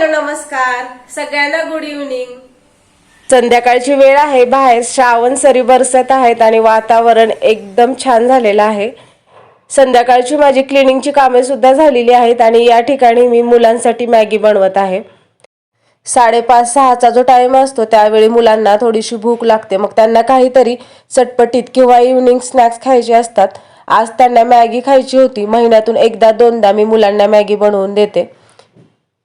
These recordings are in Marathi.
हॅलो नमस्कार. सगळ्यांना गुड इव्हनिंग संध्याकाळची वेळ आहे बाहेर श्रावण सरी बरसत आहेत आणि वातावरण एकदम छान झालेलं आहे. संध्याकाळची माझी क्लिनिंगची कामे सुद्धा झालेली आहेत आणि या ठिकाणी मी मुलांसाठी मॅगी बनवत आहे. साडेपाच सहाचा जो टाइम असतो त्यावेळी मुलांना थोडीशी भूक लागते. मग त्यांना काहीतरी चटपटीत किंवा इव्हनिंग स्नॅक्स खायचे असतात. आज त्यांना मॅगी खायची होती. महिन्यातून एकदा दोनदा मी मुलांना मॅगी बनवून देते.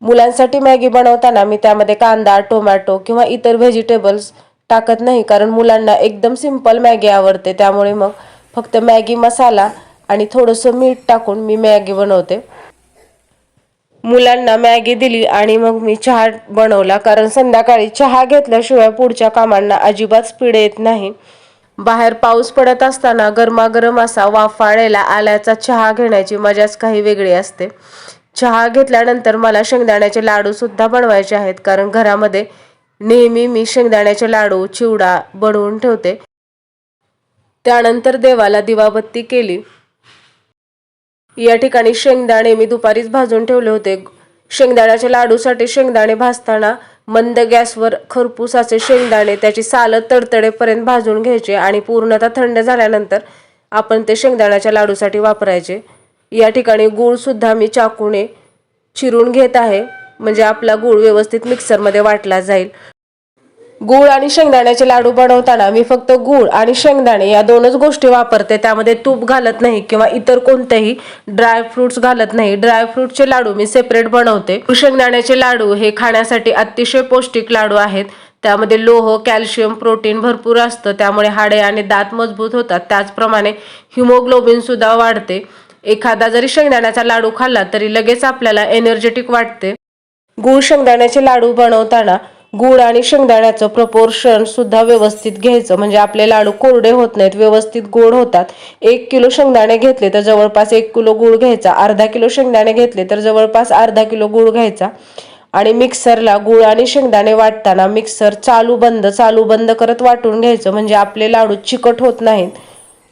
मुलांसाठी मॅगी बनवताना मी त्यामध्ये कांदा टोमॅटो किंवा इतर व्हेजिटेबल्स टाकत नाही कारण मुलांना एकदम सिंपल मॅगी आवडते. त्यामुळे मग फक्त मॅगी मसाला आणि थोडंसं मीठ टाकून मी मॅगी बनवते. मुलांना मॅगी दिली आणि मग मी चहा बनवला कारण संध्याकाळी चहा घेतल्याशिवाय पुढच्या कामांना अजिबात स्पीड येत नाही. बाहेर पाऊस पडत असताना गरमागरम असा वाफाळेला आल्याचा चहा घेण्याची मजाच काही वेगळी असते. चहा घेतल्यानंतर मला शेंगदाण्याचे लाडू सुद्धा बनवायचे आहेत. कारण घरामध्ये नेहमी मी शेंगदाण्याचे लाडू चिवडा बनवून ठेवते. त्यानंतर देवाला दिवाबत्ती केली. या ठिकाणी शेंगदाणे मी दुपारीच भाजून ठेवले होते. शेंगदाण्याच्या लाडूसाठी शेंगदाणे भाजताना मंद गॅसवर खरपूसाचे शेंगदाणे त्याची सालं तडतडेपर्यंत भाजून घ्यायचे आणि पूर्णतः थंड झाल्यानंतर आपण ते शेंगदाण्याच्या लाडूसाठी वापरायचे. या ठिकाणी गूळ सुद्धा मी चाकूने चिरून घेत आहे. म्हणजे आपला गूळ व्यवस्थित मिक्सरमध्ये वाटला जाईल. गूळ आणि शेंगदाण्याचे लाडू बनवताना मी फक्त गूळ आणि शेंगदाणे या दोनच गोष्टी वापरते. त्यामध्ये तूप घालत नाही किंवा इतर कोणतेही ड्रायफ्रुट्स घालत नाही. ड्रायफ्रुटचे लाडू मी सेपरेट बनवते. शेंगदाण्याचे लाडू हे खाण्यासाठी अतिशय पौष्टिक लाडू आहेत. त्यामध्ये लोह कॅल्शियम प्रोटीन भरपूर असतं. त्यामुळे हाडे आणि दात मजबूत होतात. त्याचप्रमाणे हिमोग्लोबिन सुद्धा वाढते. एखादा जरी शेंगदाण्याचा लाडू खाल्ला तरी लगेच आपल्याला एनर्जेटिक वाटते. गूळ शेंगदाण्याचे लाडू बनवताना गूळ आणि शेंगदाण्याचं प्रपोर्शन सुद्धा व्यवस्थित घ्यायचं. म्हणजे आपले लाडू कोरडे होत नाहीत व्यवस्थित गोड होतात. एक किलो शेंगदाणे घेतले तर जवळपास एक किलो गूळ घ्यायचा. अर्धा किलो शेंगदाणे घेतले तर जवळपास अर्धा किलो गूळ घ्यायचा. आणि मिक्सरला गूळ आणि शेंगदाणे वाटताना मिक्सर चालू बंद चालू बंद करत वाटून घ्यायचं. म्हणजे आपले लाडू चिकट होत नाहीत.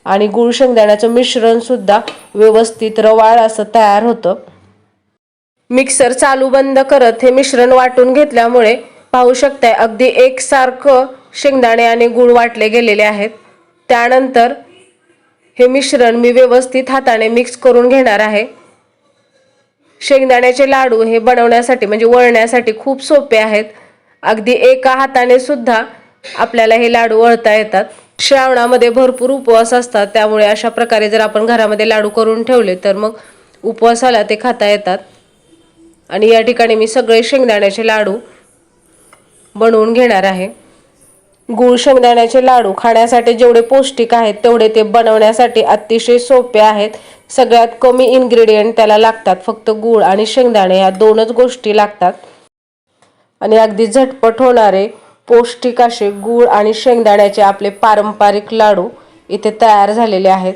आणि गूळ शेंगदाण्याचं मिश्रण सुद्धा व्यवस्थित रवाळ असं तयार होतं. मिक्सर चालू बंद करत हे मिश्रण वाटून घेतल्यामुळे पाहू शकताय अगदी एकसारखं शेंगदाणे आणि गूळ वाटले गेलेले आहेत. त्यानंतर हे मिश्रण मी व्यवस्थित हाताने मिक्स करून घेणार आहे. शेंगदाण्याचे लाडू हे बनवण्यासाठी म्हणजे वळण्यासाठी खूप सोपे आहेत. अगदी एका हाताने सुद्धा आपल्याला हे लाडू वळता येतात. श्रावणामध्ये भरपूर उपवास असतात. त्यामुळे अशा प्रकारे जर आपण घरामध्ये लाडू करून ठेवले तर मग उपवासाला ते खाता येतात. आणि या ठिकाणी मी सगळे शेंगदाण्याचे लाडू बनवून घेणार आहे. गूळ शेंगदाण्याचे लाडू खाण्यासाठी जेवढे पौष्टिक आहेत तेवढे ते बनवण्यासाठी अतिशय सोपे आहेत. सगळ्यात कमी इन्ग्रेडियंट त्याला लागतात फक्त गूळ आणि शेंगदाणे. या दोनच गोष्टी लागतात. आणि अगदी झटपट होणारे पौष्टिक असे गूळ आणि शेंगदाण्याचे आपले पारंपरिक लाडू इथे तयार झालेले आहेत.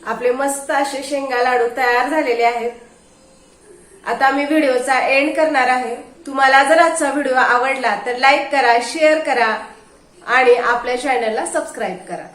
आपले मस्त असे शेंगा लाडू तयार झालेले आहेत. आता मी व्हिडिओचा एंड करणार आहे. तुम्हाला जर आजचा व्हिडिओ आवडला तर लाईक करा शेअर करा आणि आपल्या चॅनलला सबस्क्राईब करा.